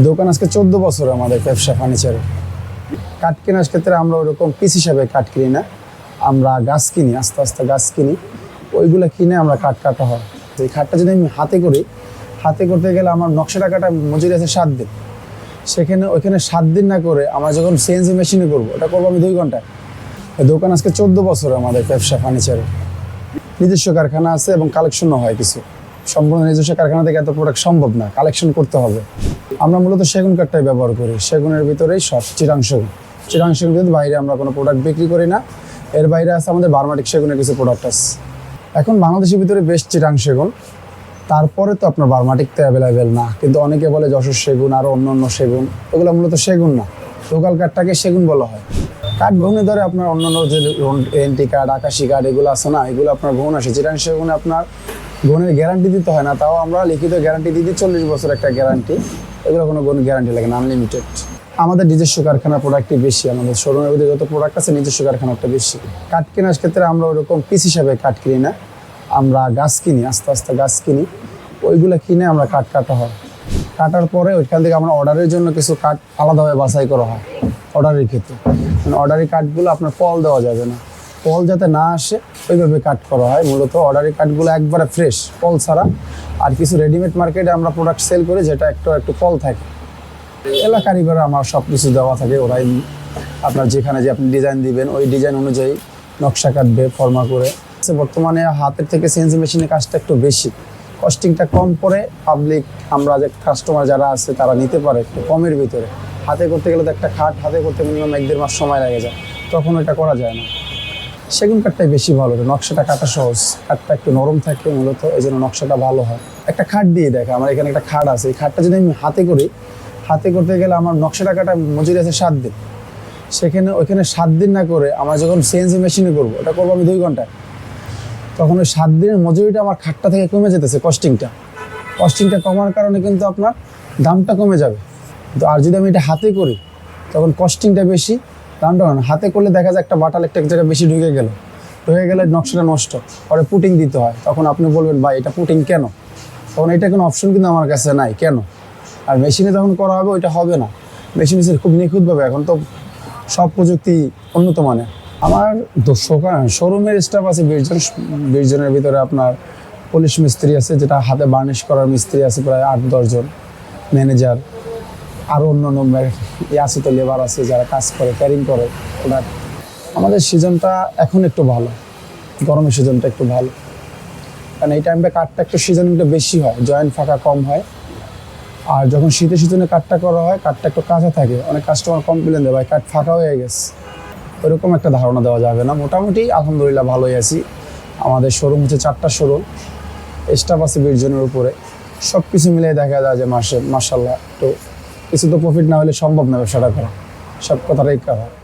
দোকান আজকে চোদ্দ বছর আমাদের ব্যবসা ফার্নিচারের কাঠ কেনার ক্ষেত্রে আমরা ওরকম পিস হিসাবে কাঠ কিনি না। আমরা গাছ কিনি, আস্তে আস্তে গাছ কিনি। ওইগুলো কিনে আমরা কাঠ কাটা হয়। এই খাটটা যদি আমি হাতে করি, হাতে করতে গেলে আমার নকশা টাকাটা মজুরি আছে সাত দিন। সেখানে ওইখানে সাত দিন না করে আমরা যখন সিএনজি মেশিনে করব ওটা করব আমি দুই ঘন্টায়। দোকান আজকে চোদ্দ বছর আমাদের ব্যবসা ফার্নিচারের নিজস্ব কারখানা আছে এবং কালেকশনও হয় কিছু। সম্পূর্ণ নিজস্ব কারখানা থেকে এত প্রোডাক্ট সম্ভব না। কালেকশন করতে হবে। আমরা মূলত সেগুন কাঠটাই ব্যবহার করি। সেগুনের ভিতরেই সব চিরাং সেগুন চিরাং সেগুন বাইরে আমরা কোনো প্রোডাক্ট বিক্রি করি না। এর বাইরে আছে আমাদের বার্মাটিক সেগুনের কিছু প্রোডাক্ট আছে। এখন বাংলাদেশের ভিতরে বেশ চিরাং সেগুন। তারপরে তো আপনার বার্মাটিক তো অ্যাভেলেবেল না। কিন্তু অনেকে বলে যশোর সেগুন আরও অন্য অন্য সেগুন। ওগুলো মূলত সেগুন না। লোকাল কাঠটাকে সেগুন বলা হয়। কাঠ ভ্রমণে ধরে আপনার অন্যান্য যে এনটি কাঠ আকাশি কাঠ এগুলো আছে না? এগুলো আপনার ভ্রমণ আসে। চিরাং সেগুনে আপনার ভ্রমণের গ্যারান্টি দিতে হয় না। তাও আমরা লিখিত গ্যারান্টি দিই চল্লিশ বছর একটা গ্যারান্টি এগুলো কোনো কোনো গ্যারান্টি লাগে না আনলিমিটেড আমাদের নিজস্ব কারখানার প্রোডাক্টই বেশি, আমাদের শোরুমের ভিতরে যত প্রোডাক্ট আছে, নিজস্ব কারখানাটা বেশি। কাঠ কেনার ক্ষেত্রে আমরা ওরকম পিস হিসাবে কাঠ কিনি না। আমরা গাছ কিনি, আস্তে আস্তে গাছ কিনি। ওইগুলো কিনে আমরা কাঠ কাটা হয়। কাটার পরে ওইখান থেকে আমরা অর্ডারের জন্য কিছু কাঠ আলাদাভাবে বাছাই করা হয় অর্ডারের ক্ষেত্রে। মানে অর্ডারি কাঠগুলো আপনার ফল দেওয়া যাবে না। ফল যাতে না আসে, ওইভাবে কাট করা হয়। মূলত অর্ডারি কাটগুলো একবারে ফ্রেশ ফল ছাড়া। আর কিছু রেডিমেড মার্কেটে আমরা প্রোডাক্ট সেল করি যেটা একটু একটু ফল থাকে। এলা কারিগর আমার সব কিছু দেওয়া থাকে, ওরাই আপনার যেখানে যে আপনি ডিজাইন দিবেন, ওই ডিজাইন অনুযায়ী নকশা কাটবে ফর্মা করে। বর্তমানে হাতের থেকে সিএনজি মেশিনের কাজটা একটু বেশি। কস্টিংটা কম পড়ে পাবলিক আমরা যে কাস্টমার যারা আছে, তারা নিতে পারে একটু কমের ভিতরে। হাতে করতে গেলে তো একটা খাট, হাতে করতে মিনিমাম এক দেড় মাস সময় লাগে যায়। তখন এটা করা যায় না। সেগুন কাঠটাই বেশি ভালো নকশাটা কাটা সহজ, কাঠটা একটু নরম থাকে মূলত এই জন্য নকশাটা ভালো হয়। একটা খাট দিয়ে দেখে, আমার এখানে একটা খাট আছে, এই খাটটা যদি আমি হাতে করি, হাতে করতে গেলে আমার নকশাটা কাটা মজুরি আছে সাত দিন। সেখানে, ওইখানে সাত দিন না করে আমার যখন সিএনজি মেশিনে করব ওটা করব আমি দুই ঘন্টায়, তখন ওই সাত দিনের মজুরিটা আমার খাটটা থেকে কমে যেতেছে কস্টিংটা কস্টিংটা কমার কারণে কিন্তু আপনার দামটা কমে যাবে। তো আর যদি আমি এটা হাতে করি, তখন কস্টিংটা বেশি কম। হাতে করলে দেখা যায় একটা বাটাল একটা এক জায়গায় বেশি ঢুকে গেল। ঢুকে গেলে নকশাটা নষ্ট, পরে পুটিং দিতে হয়। তখন আপনি বলবেন, ভাই, এটা পুটিং কেন? তখন এটা কোনো অপশন কিন্তু আমার কাছে নাই, কেন? আর মেশিনে যখন করা হবে, ওইটা হবে না। মেশিন খুব নিখুঁতভাবে, এখন তো সব প্রযুক্তি উন্নত মানের। আমার শোরুমের স্টাফ আছে, বিশ জন, বিশ জনের ভিতরে আপনার পুলিশ মিস্ত্রি আছে, যেটা হাতে বার্নিশ করার মিস্ত্রি আছে, প্রায় আট দশজন ম্যানেজার আরও অন্য অন্য আছে তো লেবার আছে যারা কাজ করে ক্যারিং করে ওনার আমাদের সিজনটা এখন একটু ভালো, গরমের সিজনটা একটু ভালো। কারণ এই টাইমটা কাঠটা একটু সিজন একটু বেশি হয় জয়েন্ট ফাঁকা কম হয়। আর যখন শীতের সিজনে কাঠটা করা হয়, কাঠটা একটু কাঁচা থাকে, অনেক কাস্টমার কমপ্লেন দেয়, ভাই, কাঠ ফাঁকা হয়ে গেছে। ওইরকম একটা ধারণা দেওয়া যাবে না। মোটামুটি আলহামদুলিল্লাহ ভালোই আছি। আমাদের শোরুম হচ্ছে চারটা শোরুম স্টাফ আছে বিশ জনের উপরে। সব কিছু মিলিয়ে দেখা যায় যে মাসে মাসাল্লাহ তো কিছু তো প্রফিট না হলে সম্ভব না ব্যবসাটা করা। সব কথাটাই করা।